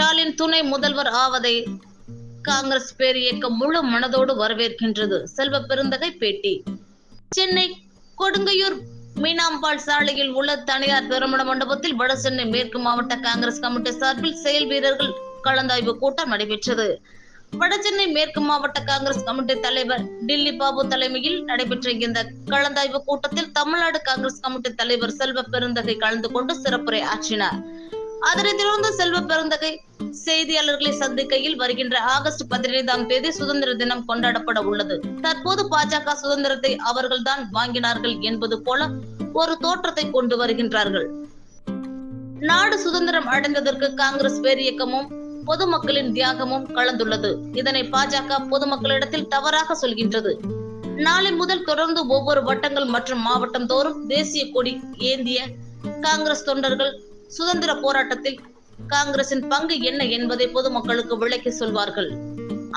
ஸ்டாலின் துணை முதல்வர் ஆவதை காங்கிரஸ் பேர் இயக்கம் முழு மனதோடு வரவேற்கின்றது. செல்வ பெருந்தகை பேட்டி. சென்னை கொடுங்கையூர் மீனாம்பாள் சாலையில் உள்ள தனியார் திருமண மண்டபத்தில் வடசென்னை மேற்கு மாவட்ட காங்கிரஸ் கமிட்டி சார்பில் செயல் வீரர்கள் கலந்தாய்வு கூட்டம் நடைபெற்றது. வடசென்னை மேற்கு மாவட்ட காங்கிரஸ் கமிட்டி தலைவர் டில்லி பாபு தலைமையில் நடைபெற்ற இந்த கலந்தாய்வு கூட்டத்தில் தமிழ்நாடு காங்கிரஸ் கமிட்டி தலைவர் செல்வ பெருந்தகை கலந்து கொண்டு சிறப்புரை ஆற்றினார். அதனைத் தொடர்ந்து செல்வ பெருந்தகை செய்தியாளர்களை சந்திக்கையில் வருகின்ற ஆகஸ்ட் பதினைந்தாம் தேதி சுதந்திர தினம் கொண்டாடப்பட உள்ளது. தற்போது பாஜக சுதந்திரத்தை அவர்கள்தான் வாங்கினார்கள் என்பது போல ஒரு தோற்றத்தை கொண்டு வருகின்றார்கள். நாடு சுதந்திரம் அடைந்ததற்கு காங்கிரஸ் பேரியக்கமும் பொதுமக்களின் தியாகமும் கலந்துள்ளது. இதனை பாஜக பொதுமக்களிடத்தில் தவறாக சொல்கின்றது. நாளை முதல் தொடர்ந்து ஒவ்வொரு வட்டங்கள் மற்றும் மாவட்டம் தோறும் தேசிய கொடி ஏந்திய காங்கிரஸ் தொண்டர்கள் சுதந்திர போராட்டத்தில் காங்கிரசின் பங்கு என்ன என்பதை பொதுமக்களுக்கு விளக்கி சொல்வார்கள்.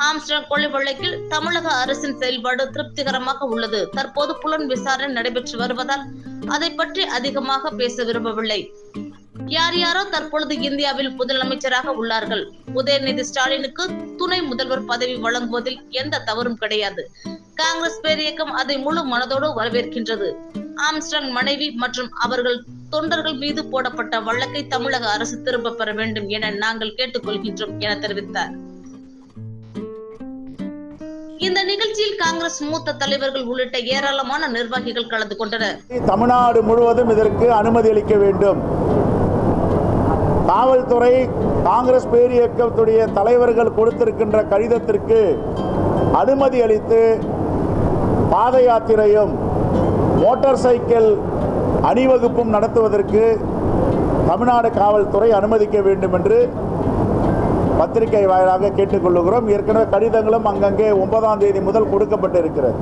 ஆம்ஸ்டர் கொலை வழக்கில் தமிழக அரசின் செயல்பாடு திருப்திகரமாக உள்ளது. தற்போது புலன் விசாரணை நடைபெற்று வருவதால் அதை பற்றி அதிகமாக பேச விரும்பவில்லை. யார் யாரோ தற்பொழுது இந்தியாவில் முதலமைச்சராக உள்ளார்கள். உதயநிதி ஸ்டாலினுக்கு துணை முதல்வர் பதவி வழங்குவதில் எந்த தவறும் கிடையாது. காங்கிரஸ் பேரியக்கம் அதை முழு மனதோடு வரவேற்கின்றது. ஆம்ஸ்டாங் மனைவி மற்றும் அவர்கள் தொண்டர்கள் மீது போடப்பட்ட வழக்கை தமிழக அரசு திரும்ப பெற வேண்டும் என நாங்கள் கேட்டுக்கொள்கின்றோம் என தெரிவித்தார். இந்த நிகழ்ச்சியில் காங்கிரஸ் மூத்த தலைவர்கள் உள்ளிட்ட ஏராளமான நிர்வாகிகள் கலந்து கொண்டனர். தமிழ்நாடு முழுவதும் இதற்கு அனுமதி அளிக்க வேண்டும். காவல்துறை காங்கிரஸ் பேரியக்கத்துடைய தலைவர்கள் கொடுத்திருக்கின்ற கடிதத்திற்கு அனுமதி அளித்து பாத யாத்திரையும் மோட்டார் சைக்கிள் அணிவகுப்பும் நடத்துவதற்கு தமிழ்நாடு காவல்துறை அனுமதிக்க வேண்டும் என்று பத்திரிகை வாயிலாக கேட்டுக்கொள்ளுகிறோம். ஏற்கனவே கடிதங்களும் அங்கங்கே ஒன்பதாம் தேதி முதல் கொடுக்கப்பட்டு இருக்கிறது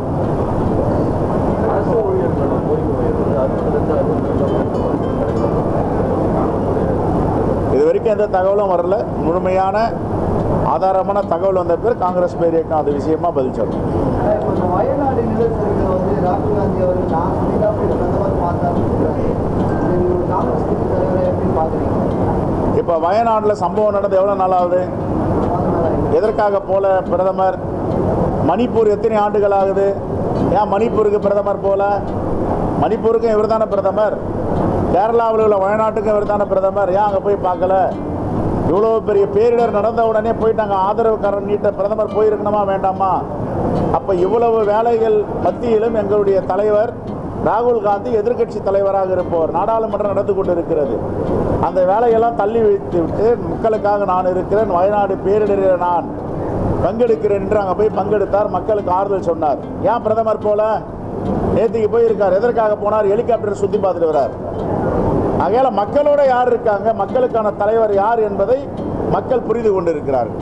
இது வரைக்கும் எந்த தகவலும் வரல. முழுமையான ஆதாரமான தகவல் வந்த பேர் காங்கிரஸ் பேர் இயக்கம் அது விஷயமா பதில் சொல்லும் ஆனா, இப்ப இந்த வயநாடு நிலச்சரிவில் வந்து ராகுல் காந்தி அவர்கள் நான் சொல்லிதான் போய் பிரதமர் பார்த்தாருன்னு சொல்றாரு. இதை நீங்க ஒரு காங்கிரஸ் கட்சி தலைவரை எப்படி பாக்குறீங்க இப்போ வயநாட்டில் சம்பவம் நடந்து எவ்வளோ நாள் ஆகுது? எதற்காக போல பிரதமர்? மணிப்பூர் எத்தனை ஆண்டுகள் ஆகுது? ஏன் மணிப்பூருக்கு பிரதமர் போல? மணிப்பூருக்கும் இவர் தானே பிரதமர்? கேரளாவில் உள்ள வயநாட்டுக்கும் இவர் தானே பிரதமர்? ஏன் அங்கே போய் பார்க்கல? இவ்வளோ பெரிய பேரிடர் நடந்த உடனே போயிட்டு அங்கே ஆதரவுக்காரன் நீட்ட பிரதமர் போயிருக்கணுமா வேண்டாமா? அப்போ இவ்வளவு வேலைகள் மத்தியிலும் எங்களுடைய தலைவர் ராகுல் காந்தி எதிர்க்கட்சி தலைவராக இருப்பவர் நாடாளுமன்றம் நடந்து கொண்டிருக்கிறது. அந்த வேலையெல்லாம் தள்ளி வைத்து விட்டு மக்களுக்காக நான் இருக்கிறேன் வயநாடு பேரிடரில் நான் பங்கெடுக்கிறேன் என்று அங்கே போய் பங்கெடுத்தார். மக்களுக்கு ஆறுதல் சொன்னார். ஏன் பிரதமர் போல? நேத்திக்கு போயிருக்கார். எதற்காக போனார்? ஹெலிகாப்டர் சுற்றி பார்த்துட்டு வரார். ஆகையால் மக்களோட யார் இருக்காங்க? மக்களுக்கான தலைவர் யார் என்பதை மக்கள் புரிந்து கொண்டிருக்கிறார்கள்.